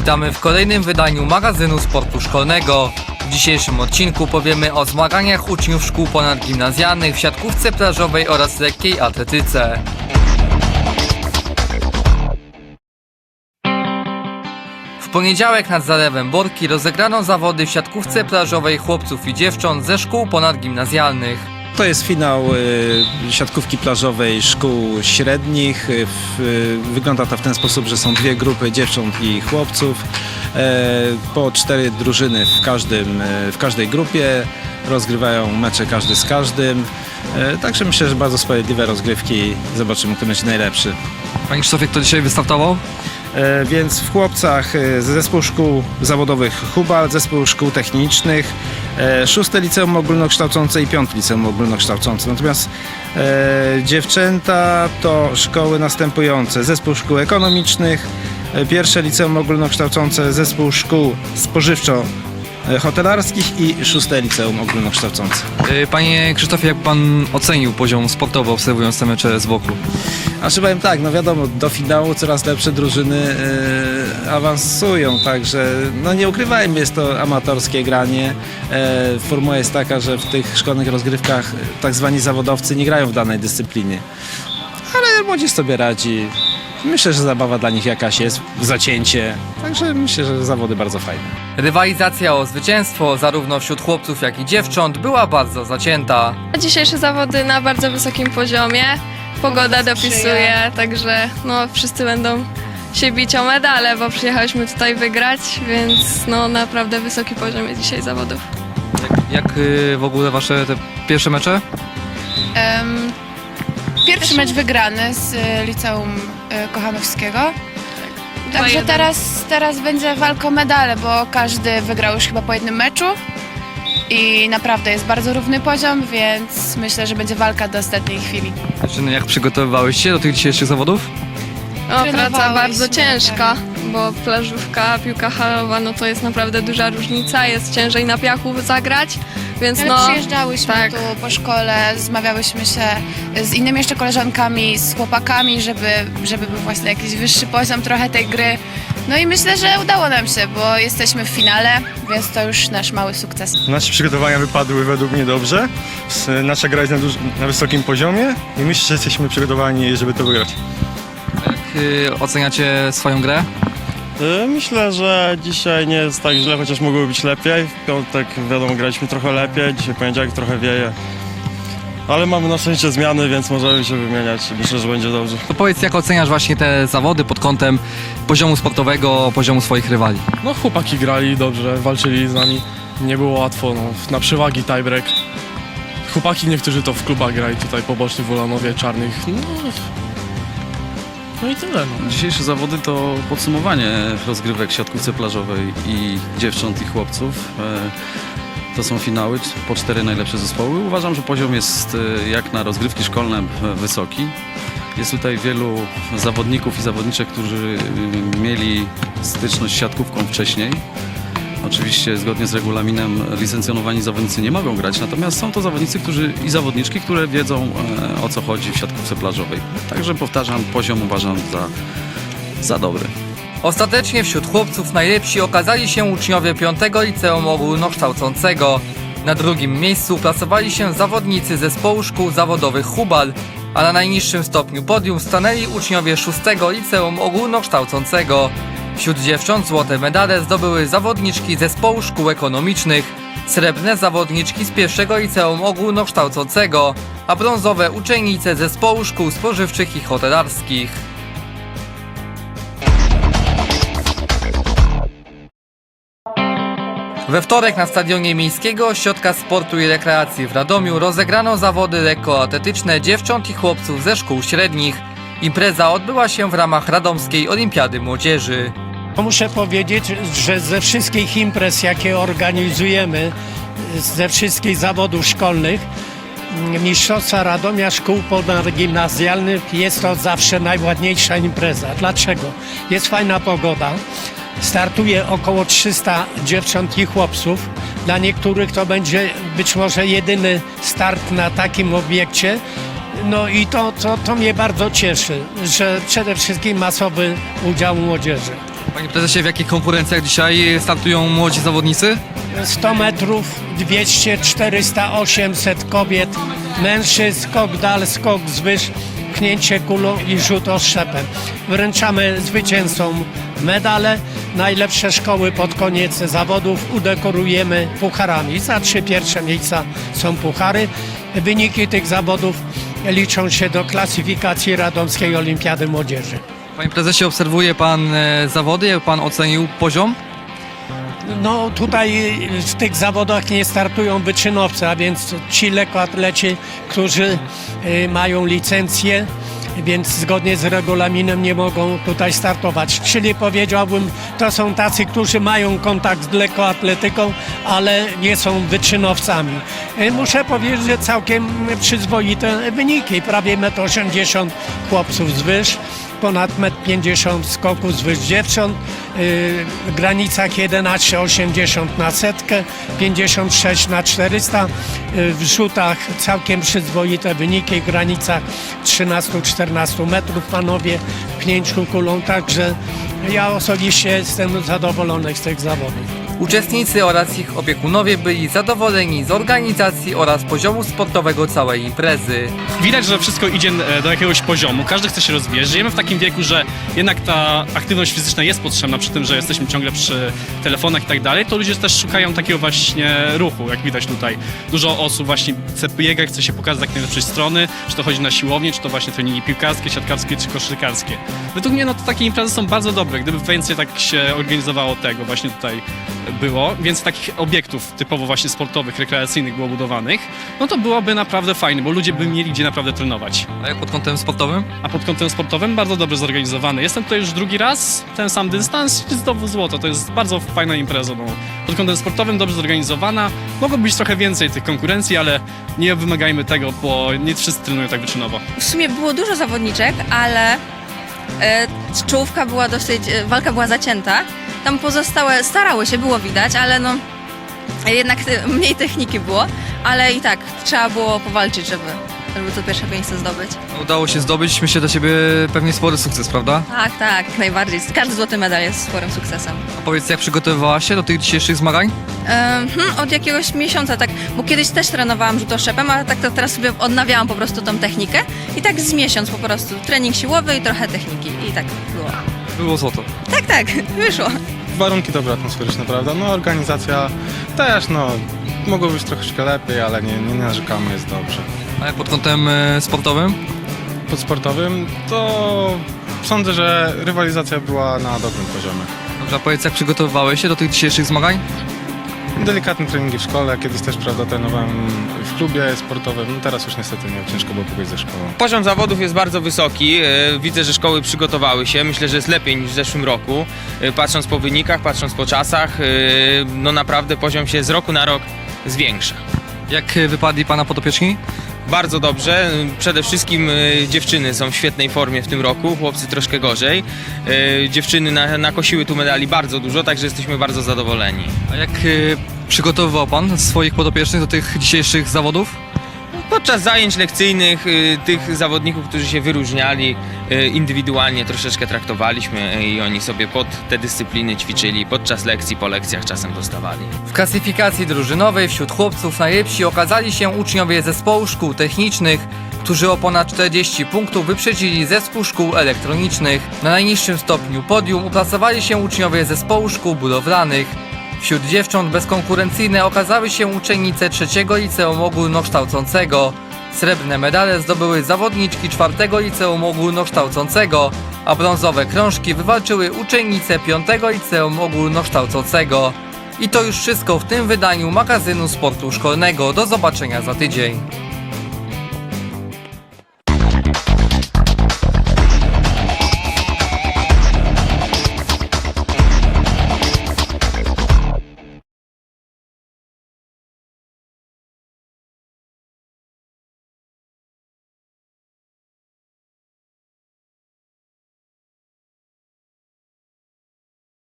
Witamy w kolejnym wydaniu magazynu sportu szkolnego. W dzisiejszym odcinku powiemy o zmaganiach uczniów szkół ponadgimnazjalnych w siatkówce plażowej oraz lekkiej atletyce. Poniedziałek nad Zalewem Borki rozegrano zawody w siatkówce plażowej chłopców i dziewcząt ze szkół ponadgimnazjalnych. To jest finał y, siatkówki plażowej szkół średnich. Y, w, y, wygląda to w ten sposób, że są dwie grupy dziewcząt i chłopców. E, po cztery drużyny w, każdym, y, w każdej grupie. Rozgrywają mecze każdy z każdym. E, także myślę, że bardzo sprawiedliwe rozgrywki. Zobaczymy, kto będzie najlepszy. Panie Krzysztofie, kto dzisiaj wystartował? E, Więc w chłopcach e, zespół szkół zawodowych Hubal, zespół szkół technicznych, e, szóste liceum ogólnokształcące i piąte liceum ogólnokształcące. Natomiast dziewczęta to szkoły następujące: zespół szkół ekonomicznych, pierwsze liceum ogólnokształcące, zespół szkół spożywczo hotelarskich i szóste liceum ogólnokształcące. Y, Panie Krzysztofie, jak pan ocenił poziom sportowy obserwując te mecze z? A czy powiem tak, no wiadomo, do finału coraz lepsze drużyny e, awansują, także no nie ukrywajmy, jest to amatorskie granie. E, formuła jest taka, że w tych szkolnych rozgrywkach tak zwani zawodowcy nie grają w danej dyscyplinie. Ale młodzież sobie radzi. Myślę, że zabawa dla nich jakaś jest, zacięcie. Także myślę, że zawody bardzo fajne. Rywalizacja o zwycięstwo zarówno wśród chłopców jak i dziewcząt była bardzo zacięta. Dzisiejsze zawody na bardzo wysokim poziomie. Pogoda dopisuje, także no, wszyscy będą się bić o medale, bo przyjechaliśmy tutaj wygrać, więc no naprawdę wysoki poziom jest dzisiaj zawodów. Jak, jak y, w ogóle wasze te pierwsze mecze? Em, pierwszy mecz wygrany z y, liceum y, Kochanowskiego. Także 2-1. teraz, teraz będzie walka o medale, bo każdy wygrał już chyba po jednym meczu. I naprawdę jest bardzo równy poziom, więc myślę, że będzie walka do ostatniej chwili. Dziewczyny, jak przygotowywałyście się do tych dzisiejszych zawodów? O, praca Trenowałyśmy, bardzo ciężka, bo plażówka, piłka halowa, no to jest naprawdę duża różnica, jest ciężej na piachu zagrać, więc Ale no... przyjeżdżałyśmy tak. tu po szkole, zmawiałyśmy się z innymi jeszcze koleżankami, z chłopakami, żeby, żeby był właśnie jakiś wyższy poziom trochę tej gry. No i myślę, że udało nam się, bo jesteśmy w finale, więc to już nasz mały sukces. Nasze przygotowania wypadły według mnie dobrze. Nasza gra jest na, duż- na wysokim poziomie i myślę, że jesteśmy przygotowani, żeby to wygrać. Jak y, oceniacie swoją grę? Y, Myślę, że dzisiaj nie jest tak źle, chociaż mogło być lepiej. W piątek, wiadomo, graliśmy trochę lepiej, dzisiaj poniedziałek trochę wieje. Ale mamy na szczęście zmiany, więc możemy się wymieniać. Myślę, że będzie dobrze. To powiedz, jak oceniasz właśnie te zawody pod kątem poziomu sportowego, poziomu swoich rywali? No chłopaki grali dobrze, walczyli z nami. Nie było łatwo, no. Na przewagi tiebreak. Chłopaki niektórzy to w klubach grali, tutaj pobocznych w Ulanowie, Czarnych. No, no i tyle, no. Dzisiejsze zawody to podsumowanie rozgrywek siatkówce plażowej i dziewcząt i chłopców. E, To są finały, po cztery najlepsze zespoły. Uważam, że poziom jest e, jak na rozgrywki szkolne e, wysoki. Jest tutaj wielu zawodników i zawodniczek, którzy mieli styczność z siatkówką wcześniej. Oczywiście zgodnie z regulaminem licencjonowani zawodnicy nie mogą grać, natomiast są to zawodnicy którzy, i zawodniczki, które wiedzą e, o co chodzi w siatkówce plażowej. Także powtarzam, poziom uważam za, za dobry. Ostatecznie wśród chłopców najlepsi okazali się uczniowie 5 Liceum Ogólnokształcącego. Na drugim miejscu plasowali się zawodnicy zespołu szkół zawodowych Hubal, a na najniższym stopniu podium stanęli uczniowie 6 Liceum Ogólnokształcącego. Wśród dziewcząt złote medale zdobyły zawodniczki zespołu szkół ekonomicznych, srebrne zawodniczki z pierwszego Liceum Ogólnokształcącego, a brązowe uczennice zespołu szkół spożywczych i hotelarskich. We wtorek na stadionie Miejskiego Ośrodka Sportu i Rekreacji w Radomiu rozegrano zawody lekkoatletyczne dziewcząt i chłopców ze szkół średnich. Impreza odbyła się w ramach Radomskiej Olimpiady Młodzieży. Muszę powiedzieć, że ze wszystkich imprez, jakie organizujemy, ze wszystkich zawodów szkolnych, Mistrzostwa Radomia Szkół Ponadgimnazjalnych jest to zawsze najładniejsza impreza. Dlaczego? Jest fajna pogoda, startuje około 300 dziewcząt i chłopców, Dla niektórych to będzie być może jedyny start na takim obiekcie. No i to, to, to mnie bardzo cieszy, że przede wszystkim masowy udział młodzieży. Panie prezesie, w jakich konkurencjach dzisiaj startują młodzi zawodnicy? 100 metrów, 200, 400, 800 kobiet, mężczyzn, skok dal, skok zwyż, pchnięcie kulą i rzut oszczepem. Wręczamy zwycięzcom medale. Najlepsze szkoły pod koniec zawodów udekorujemy pucharami. Za trzy pierwsze miejsca są puchary. Wyniki tych zawodów liczą się do klasyfikacji Radomskiej Olimpiady Młodzieży. Panie prezesie, obserwuje pan e, zawody, jak pan ocenił poziom? No tutaj w tych zawodach nie startują wyczynowcy, a więc ci lekkoatleci, którzy y, mają licencję, więc zgodnie z regulaminem nie mogą tutaj startować. Czyli powiedziałbym, to są tacy, którzy mają kontakt z lekkoatletyką, ale nie są wyczynowcami. Y, Muszę powiedzieć, że całkiem przyzwoite wyniki. Prawie 1,80 m chłopców z wyż ponad 1,50 m skoku z wyż dziewcząt, yy, w granicach 11,80 na setkę, 56 na 400, yy, w rzutach całkiem przyzwoite wyniki, w granicach 13-14 metrów panowie w pchnięciu kulą, także ja osobiście jestem zadowolony z tych zawodów. Uczestnicy oraz ich opiekunowie byli zadowoleni z organizacji oraz poziomu sportowego całej imprezy. Widać, że wszystko idzie e, do jakiegoś poziomu, każdy chce się rozwijać. Żyjemy w takim wieku, że jednak ta aktywność fizyczna jest potrzebna przy tym, że jesteśmy ciągle przy telefonach i tak dalej, to ludzie też szukają takiego właśnie ruchu, jak widać tutaj. Dużo osób właśnie chce biegać, chce się pokazać jak najlepszej strony, czy to chodzi na siłownię, czy to właśnie treningi piłkarskie, siatkarskie, czy koszykarskie. Według mnie no to takie imprezy są bardzo dobre, gdyby więcej tak się organizowało tego właśnie tutaj było, więcej takich obiektów typowo właśnie sportowych, rekreacyjnych było budowanych, no to byłoby naprawdę fajne, bo ludzie by mieli gdzie naprawdę trenować. A jak pod kątem sportowym? A pod kątem sportowym bardzo dobrze zorganizowany. Jestem tutaj już drugi raz, ten sam dystans i znowu złoto. To jest bardzo fajna impreza. No. Pod kątem sportowym dobrze zorganizowana. Mogłoby być trochę więcej tych konkurencji, ale nie wymagajmy tego, bo nie wszyscy trenują tak wyczynowo. W sumie było dużo zawodniczek, ale e, czołówka była dosyć, e, walka była zacięta. Tam pozostałe starały się, było widać, ale no jednak mniej techniki było, ale i tak trzeba było powalczyć, żeby, żeby to pierwsze miejsce zdobyć. Udało się zdobyć, myślę, dla Ciebie pewnie spory sukces, prawda? Tak, tak, jak najbardziej. Każdy złoty medal jest sporym sukcesem. A powiedz, jak przygotowywałaś się do tych dzisiejszych zmagań? E, hmm, od jakiegoś miesiąca tak, bo kiedyś też trenowałam rzutoszczepem, a tak to teraz sobie odnawiałam po prostu tą technikę i tak z miesiąc po prostu. Trening siłowy i trochę techniki i tak było. Było złoto. Tak, tak, wyszło. Warunki dobre atmosferyczne, prawda? No organizacja też, no mogło być troszeczkę lepiej, ale nie, nie narzekamy, jest dobrze. A jak pod kątem e, sportowym? Pod sportowym to sądzę, że rywalizacja była na dobrym poziomie. Dobrze, a powiedz, jak przygotowywałeś się do tych dzisiejszych zmagań? Delikatne treningi w szkole, kiedyś też, prawda, trenowałem w klubie sportowym, no teraz już niestety nie, ciężko było pójść ze szkoły. Poziom zawodów jest bardzo wysoki. E, Widzę, że szkoły przygotowały się. Myślę, że jest lepiej niż w zeszłym roku. E, Patrząc po wynikach, patrząc po czasach, e, no naprawdę poziom się z roku na rok zwiększa. Jak wypadli Pana podopieczni? Bardzo dobrze. Przede wszystkim e, dziewczyny są w świetnej formie w tym roku, chłopcy troszkę gorzej. E, Dziewczyny na, nakosiły tu medali bardzo dużo, także jesteśmy bardzo zadowoleni. A jak e, przygotowywał Pan swoich podopiecznych do tych dzisiejszych zawodów? Podczas zajęć lekcyjnych tych zawodników, którzy się wyróżniali, indywidualnie troszeczkę traktowaliśmy y, i oni sobie pod te dyscypliny ćwiczyli. Podczas lekcji, po lekcjach czasem dostawali. W klasyfikacji drużynowej wśród chłopców najlepsi okazali się uczniowie zespołu szkół technicznych, którzy o ponad 40 punktów wyprzedzili zespół szkół elektronicznych. Na najniższym stopniu podium uplasowali się uczniowie zespołu szkół budowlanych. Wśród dziewcząt bezkonkurencyjne okazały się uczennice trzeciego liceum ogólnokształcącego. Srebrne medale zdobyły zawodniczki czwartego liceum ogólnokształcącego, a brązowe krążki wywalczyły uczennice piątego liceum ogólnokształcącego. I to już wszystko w tym wydaniu magazynu sportu szkolnego. Do zobaczenia za tydzień.